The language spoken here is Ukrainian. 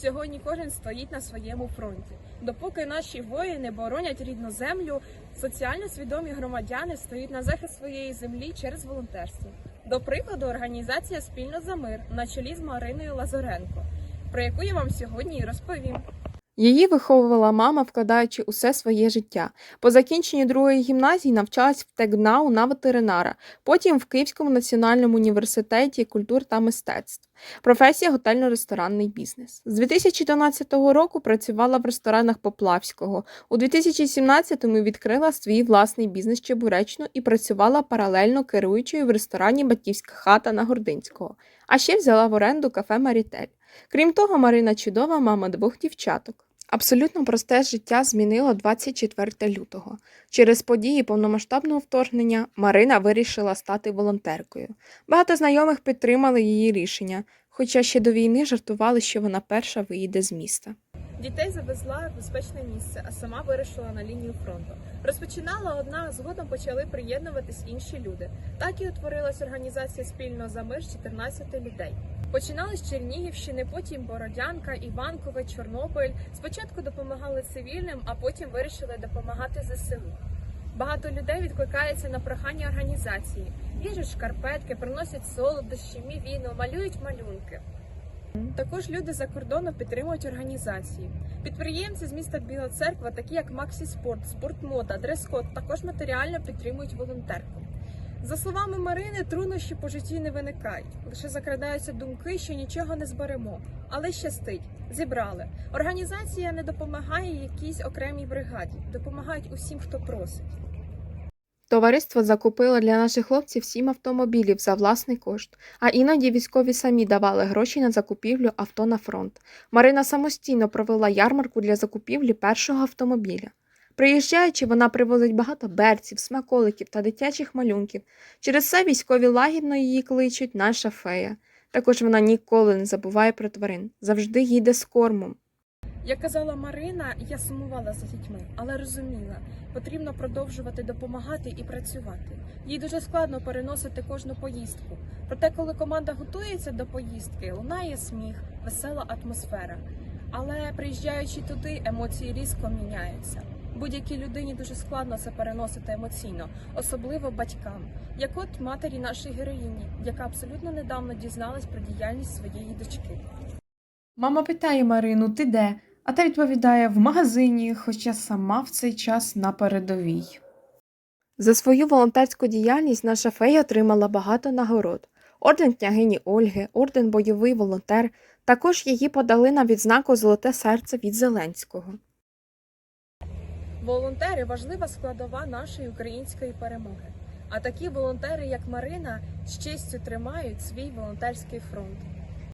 Сьогодні кожен стоїть на своєму фронті. Допоки наші воїни боронять рідну землю, соціально свідомі громадяни стоять на захист своєї землі через волонтерство. До прикладу, організація Спільно за мир на чолі з Мариною Лазоренко, про яку я вам сьогодні і розповім. Її виховувала мама, вкладаючи усе своє життя. По закінченні другої гімназії навчалась в Тегнау на ветеринара, потім в Київському національному університеті культур та мистецтв. Професія готельно-ресторанний бізнес. З 2014 року працювала в ресторанах Поплавського. У 2017-му відкрила свій власний бізнес Чебуречну і працювала паралельно керуючою в ресторані Батьківська хата на Гординського. А ще взяла в оренду кафе Марітель. Крім того, Марина чудова мама двох дівчаток. Абсолютно просте життя змінило 24 лютого. Через події повномасштабного вторгнення Марина вирішила стати волонтеркою. Багато знайомих підтримали її рішення, хоча ще до війни жартували, що вона перша виїде з міста. Дітей завезла в безпечне місце, а сама вирішила на лінію фронту. Розпочинала одна, згодом почали приєднуватись інші люди. Так і утворилась організація спільно за мир з 14 людей. Починали з Чернігівщини, потім Бородянка, Іванкове, Чорнобиль. Спочатку допомагали цивільним, а потім вирішили допомагати ЗСУ. Багато людей відкликається на прохання організації. В'яжуть шкарпетки, приносять солодощі, мівіну, малюють малюнки. Також люди за кордону підтримують організації. Підприємці з міста Біла Церква, такі як Максі Спорт, Спортмода, Дрес-Код, також матеріально підтримують волонтерку. За словами Марини, труднощі по житті не виникають. Лише закрадаються думки, що нічого не зберемо. Але щастить, зібрали. Організація не допомагає якійсь окремій бригаді, допомагають усім, хто просить. Товариство закупило для наших хлопців сім автомобілів за власний кошт, а іноді військові самі давали гроші на закупівлю авто на фронт. Марина самостійно провела ярмарку для закупівлі першого автомобіля. Приїжджаючи, вона привозить багато берців, смаколиків та дитячих малюнків. Через це військові лагідно її кличуть наша фея. Також вона ніколи не забуває про тварин, завжди їде з кормом. Як казала Марина, я сумувала за дітьми, але розуміла, потрібно продовжувати допомагати і працювати. Їй дуже складно переносити кожну поїздку. Проте, коли команда готується до поїздки, лунає сміх, весела атмосфера. Але приїжджаючи туди, емоції різко міняються. Будь-якій людині дуже складно це переносити емоційно, особливо батькам, як от матері нашої героїні, яка абсолютно недавно дізналась про діяльність своєї дочки. Мама питає Марину, ти де? А та відповідає в магазині, хоча сама в цей час на передовій. За свою волонтерську діяльність наша фея отримала багато нагород. Орден княгині Ольги, орден бойовий волонтер. Також її подали на відзнаку Золоте серце від Зеленського. Волонтери важлива складова нашої української перемоги. А такі волонтери, як Марина, з честю тримають свій волонтерський фронт.